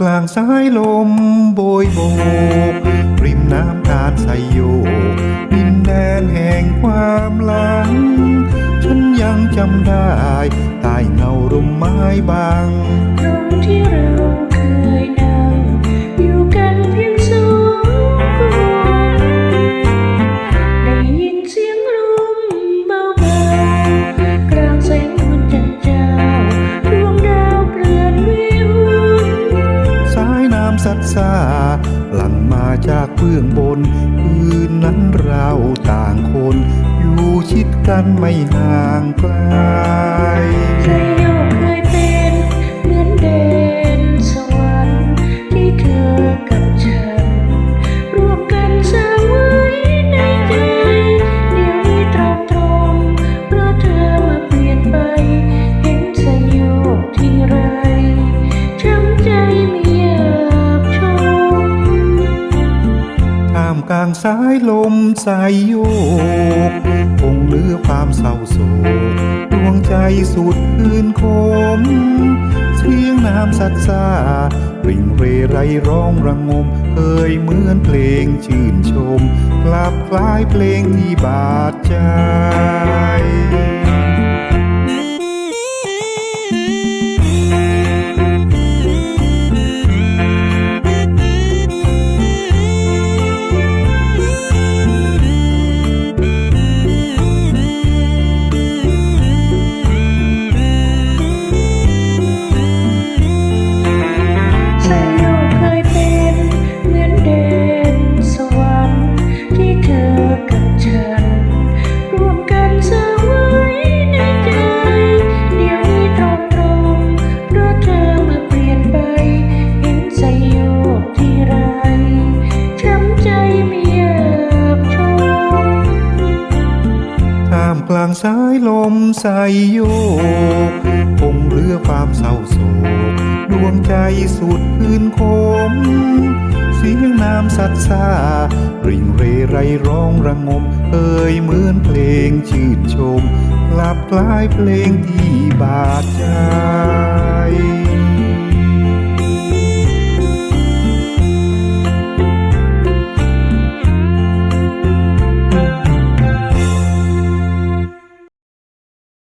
กลางสายลมโบยโบก ริมน้ำตาลไซโยกดินแดนแห่งความหลัง ฉันยังจำได้ใต้เงาร่มไม้บางายน้ำสัดสาหลั่งมาจากเบื้องบน คืนนั้นเราต่างคน อยู่ชิดกันไม่ห่างไกล กลางสายลมสายโยกคงเหลือความเศร้าโศกดวงใจสุดคืนคม เสียงน้ำสัดสาริงเรไรร้องระงม เคยเหมือนเพลงชื่นชม กลับคล้ายเพลงที่บาดใจ สายลมสายโยกคงเหลือความเศร้าโศก ดวงใจสุดคืนคมเสียงน้ำสัดสาริงเรไรร้องระงม เอ่ยเหมือนเพลงชื่นชมกลับกลายเพลงที่บาดใจ